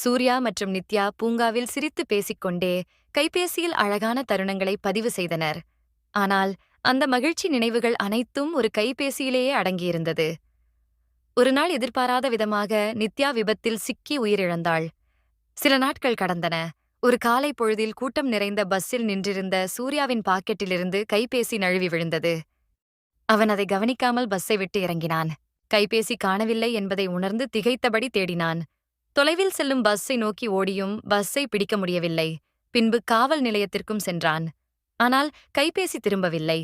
சூர்யா மற்றும் நித்யா பூங்காவில் சிரித்து பேசிக்கொண்டே கைபேசியில் அழகான தருணங்களை பதிவு செய்தனர். ஆனால் அந்த மகிழ்ச்சி நினைவுகள் அனைத்தும் ஒரு கைபேசியிலேயே அடங்கியிருந்தது. ஒரு நாள் எதிர்பாராத விதமாக நித்யா விபத்தில் சிக்கி உயிரிழந்தாள். சில நாட்கள் கடந்தன. ஒரு காலை பொழுதில் கூட்டம் நிறைந்த பஸ்ஸில் நின்றிருந்த சூர்யாவின் பாக்கெட்டிலிருந்து கைபேசி நழுவி விழுந்தது. அவன் அதை கவனிக்காமல் பஸ்ஸை விட்டு இறங்கினான். கைபேசி காணவில்லை என்பதை உணர்ந்து திகைத்தபடி தேடினான். தொலைவில் செல்லும் பஸ்ஸை நோக்கி ஓடியும் பஸ்ஸை பிடிக்க முடியவில்லை. பின்பு காவல் நிலையத்திற்கும் சென்றான். ஆனால் கைபேசி திரும்பவில்லை.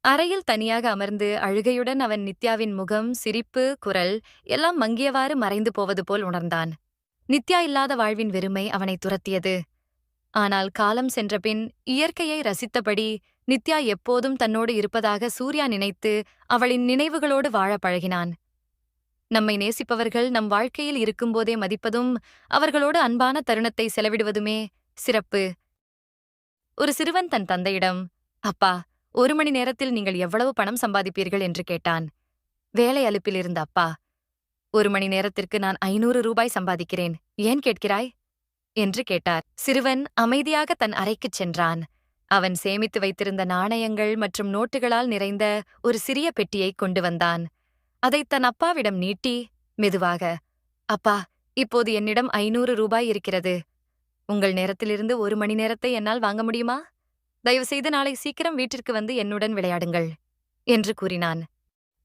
அறையில் தனியாக அமர்ந்து அழுகையுடன் அவன் நித்யாவின் முகம் சிரிப்பு குரல் எல்லாம் மங்கியவாறு மறைந்து போவது போல் உணர்ந்தான். நித்யா இல்லாத வாழ்வின் வெறுமை அவனை துரத்தியது. ஆனால் காலம் சென்றபின் இயற்கையை ரசித்தபடி நித்யா எப்போதும் தன்னோடு இருப்பதாக சூர்யா நினைத்து அவளின் நினைவுகளோடு வாழ பழகினான். நம்மை நேசிப்பவர்கள் நம் வாழ்க்கையில் இருக்கும்போதே மதிப்பதும் அவர்களோடு அன்பான தருணத்தை செலவிடுவதுமே சிறப்பு. ஒரு சிறுவன் தன் தந்தையிடம் அப்பா ஒரு மணி நேரத்தில் நீங்கள் எவ்வளவு பணம் சம்பாதிப்பீர்கள்? என்று கேட்டான். வேலை அலுப்பில் இருந்த அப்பா ஒரு மணி நேரத்திற்கு நான் ஐநூறு ரூபாய் சம்பாதிக்கிறேன். ஏன் கேட்கிறாய்? என்று கேட்டார். சிறுவன் அமைதியாக தன் அறைக்குச் சென்றான். அவன் சேமித்து வைத்திருந்த நாணயங்கள் மற்றும் நோட்டுகளால் நிறைந்த ஒரு சிறிய பெட்டியை கொண்டு வந்தான். அதை தன் அப்பாவிடம் நீட்டி மெதுவாக அப்பா இப்போது என்னிடம் ஐநூறு ரூபாய் இருக்கிறது. உங்கள் நேரத்திலிருந்து ஒரு மணி நேரத்தை என்னால் வாங்க முடியுமா? தயவுசெய்து நாளை சீக்கிரம் வீட்டிற்கு வந்து என்னுடன் விளையாடுங்கள் என்று கூறினான்.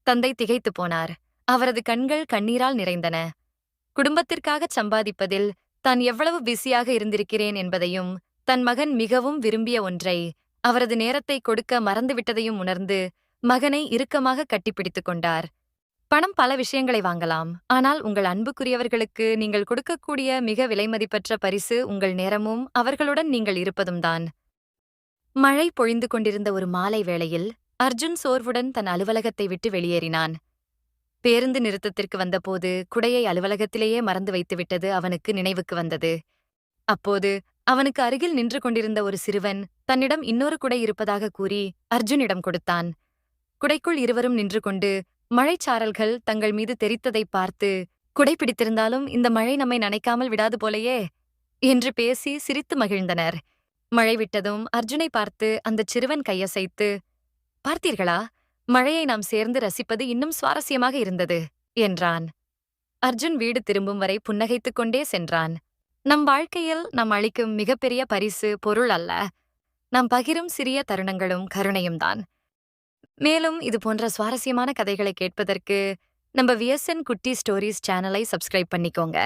தந்தை திகைத்துப் போனார். அவரது கண்கள் கண்ணீரால் நிறைந்தன. குடும்பத்திற்காகச் சம்பாதிப்பதில் தான் எவ்வளவு பிஸியாக இருந்திருக்கிறேன் என்பதையும் தன் மகன் மிகவும் விரும்பிய ஒன்றை அவரது நேரத்தை கொடுக்க மறந்துவிட்டதையும் உணர்ந்து மகனை இறுக்கமாக கட்டிப்பிடித்துக் கொண்டார். பணம் பல விஷயங்களை வாங்கலாம். ஆனால் உங்கள் அன்புக்குரியவர்களுக்கு நீங்கள் கொடுக்கக்கூடிய மிக விலைமதிப்பற்ற பரிசு உங்கள் நேரமும் அவர்களுடன் நீங்கள் இருப்பதும் தான். மழை பொழிந்து கொண்டிருந்த ஒரு மாலை வேளையில் அர்ஜுன் சோர்வுடன் தன் அலுவலகத்தை விட்டு வெளியேறினான். பேருந்து நிறுத்தத்திற்கு வந்தபோது குடையை அலுவலகத்திலேயே மறந்து வைத்துவிட்டது அவனுக்கு நினைவுக்கு வந்தது. அப்போது அவனுக்கு அருகில் நின்று கொண்டிருந்த ஒரு சிறுவன் தன்னிடம் இன்னொரு குடை இருப்பதாக கூறி அர்ஜுனிடம் கொடுத்தான். குடைக்குள் இருவரும் நின்று கொண்டு மழைச்சாரல்கள் தங்கள் மீது தெரித்ததைப் பார்த்து குடை பிடித்திருந்தாலும் இந்த மழை நம்மை நனைக்காமல் விடாது போலையே என்று பேசி சிரித்து மகிழ்ந்தனர். மழை விட்டதும் அர்ஜுனை பார்த்து அந்தச் சிறுவன் கையசைத்து பார்த்தீர்களா மழையை நாம் சேர்ந்து ரசிப்பது இன்னும் சுவாரஸ்யமாக இருந்தது என்றான். அர்ஜுன் வீடு திரும்பும் வரை புன்னகைத்துக் கொண்டே சென்றான். நம் வாழ்க்கையில் நாம் அளிக்கும் மிகப்பெரிய பரிசு பொருள் அல்ல. நாம் பகிரும் சிறிய தருணங்களும் கருணையும் தான் மேலும் இது போன்ற சுவாரஸ்யமான கதைகளை கேட்பதற்கு நம்ம விஎஸ்என் குட்டி ஸ்டோரிஸ் சேனலை சப்ஸ்கிரைப் பண்ணிக்கோங்க.